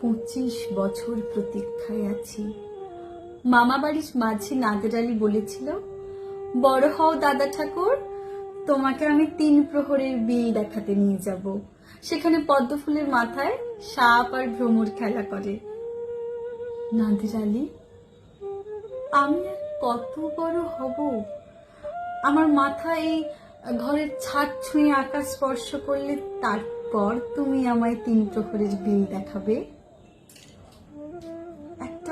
পঁচিশ বছর প্রতীক্ষায় আছি। মামা বাড়ির মাঝে নাদের বলেছিল, বড় হও দাদা ঠাকুর, তোমাকে আমি তিন প্রহরের বিল দেখাতে নিয়ে যাব। সেখানে পদ্ম ফুলের মাথায় সাপ আর ভ্রমর খেলা করে। নাদের আলী আমি কত বড় হব? আমার মাথায় এই ঘরের ছাদ ছুঁয়ে আকাশ স্পর্শ করলে তারপর তুমি আমায় তিন প্রহরের বিল দেখাবে?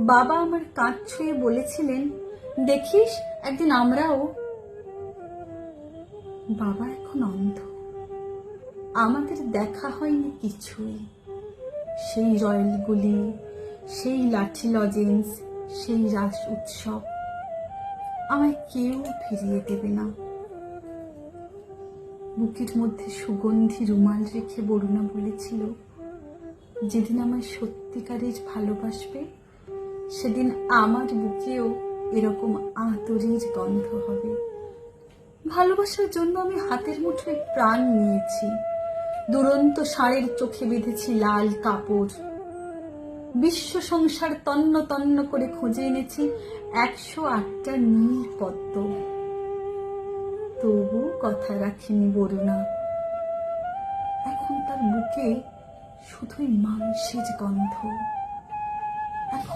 বাবা আমার কাঁধ ছুঁয়ে বলেছিলেন, দেখিস একদিন আমরাও। বাবা এখন অন্ধ। আমাদের দেখা হয়নি কিছুই। সেই রয়্যালগুলি সেই লাঠি লজেন্স, সেই রাস উৎসব, আমায় কেউ ফিরিয়ে দেবে না। বুকের মধ্যে সুগন্ধি রুমাল রেখে বরুণা বলেছিল, যেদিন আমায় সত্যিকারের ভালোবাসবে সেদিন আমার বুকেও এরকম আতরের গন্ধ হবে। ভালোবাসার জন্য আমি হাতের মুঠোয় প্রাণ নিয়েছি। দুরন্ত ষাঁড়ের চোখে বেঁধেছি লাল কাপড়। বিশ্ব সংসার তন্ন তন্ন করে খুঁজে এনেছি একশো আটটা নীল পদ্ম। তবু কথা রাখিনি বরুণা। এখন তার বুকে শুধুই মাংসের গন্ধ।